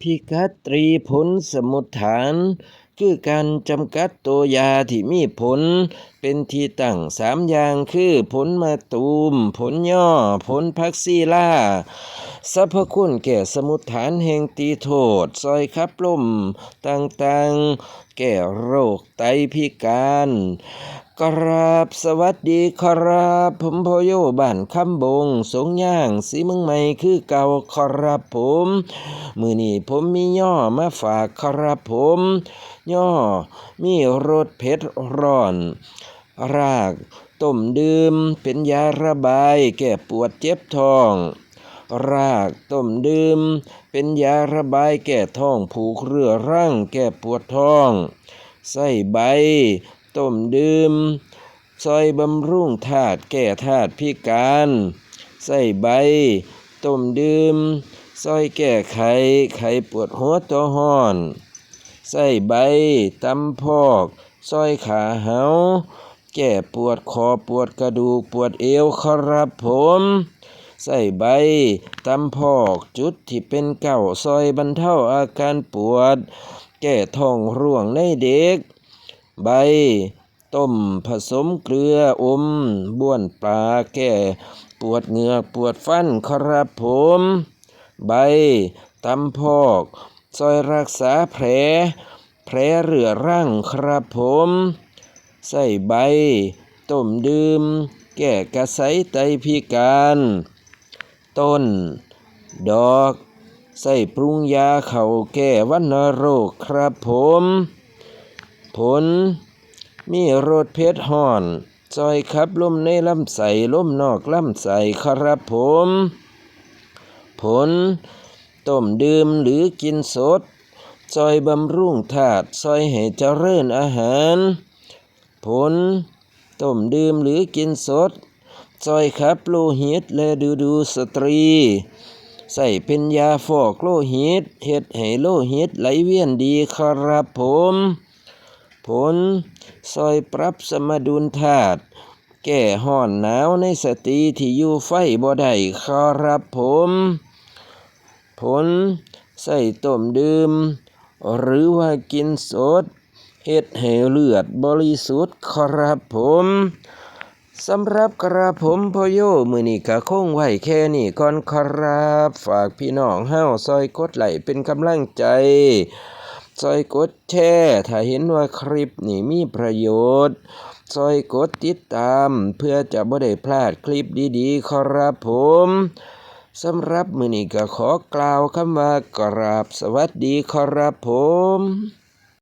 พิกัดตรีผลสมุทฐาน คือการจำกัดตัวยาที่มีผล เป็นที่ตั้งสามอย่างคือผลมะตูม ผลย่อ ผลพักซีล่าสรรพคุณแก่สมุทฐานแห่งตีโทษ ซอยขับล่มต่างๆ แก่โรคไตพิการ กราบสวัสดีครับ ผมพโยบ้านคำบง สงย่างสีเมืองใหม่คือเก่าครับผม มือนี้ผมมีย่อมาฝากครับผม ย่อมีรสเผ็ดร้อน รากต้มดื่มเป็นยาระบาย แก้ปวดเจ็บท้อง รากต้มดื่ม เป็นยาระบายแก้ท้องผูกเรือรั่งแก้ปวดท้องใส่ใบ ต้มดื่มซอยบำรุงธาตุแก้ธาตุพิการใส่ใบ ต้มดื่มซอยแก้ไข ไขปวดหัวตัวห้อนใส่ใบตำพอกซอยขาเหาแก้ปวดคอปวดกระดูกปวดเอวครับผม ใส่ใบตำพอกจุดที่เป็นเก่าซอยบรรเทาอาการปวด แก้ท้องร่วงในเด็ก ใบ ต้มผสมเกลืออม บ้วนปลาแก้ปวดเหงือกปวดฟันครับผม ใบตำพอกซอยรักษาแผล แผลเรื้อรังครับผม ใส่ใบ ต้มดื่ม แก้กระไสไตพิการ ต้น ดอก ใส่ปรุงยาเข่าแก้วัณโรคครับผม ผล มีรสเผ็ดห่อนซอยขับลมในลำไส้ลมนอกลำไส้ครับผม ผล ต้มดื่มหรือกินสดซอยบำรุงธาตุซอยให้เจริญอาหาร ผล ต้มดื่มหรือกินสดซอยขับโลหิตและดูดูสตรี ใส่เป็นยาฟอกโลหิตเฮ็ดให้โลหิตไหลเวียนดีครับผม ผลซอยปรับสมดุลธาตุแก้ห้อนหนาวในสตรีที่อยู่ไฟบ่ได้ครับผม ผลใส่ต้มดื่ม หรือว่ากินสดเฮ็ดให้เลือดบริสุทธิ์ครับผมสำหรับกระผมพอโยมือนี้ก็คงไว้แค่นี้ก่อนครับ ฝากพี่น้องเฮ้าซอยกดไหลเป็นกำลังใจ ซอยกดแชร์ถ้าเห็นว่าคลิปนี้มีประโยชน์ซอยกดติดตามเพื่อจะบ่ได้พลาดคลิปดีๆ ครับผมสำหรับมือนี้ก็ขอกล่าวคำว่ากราบสวัสดีครับผม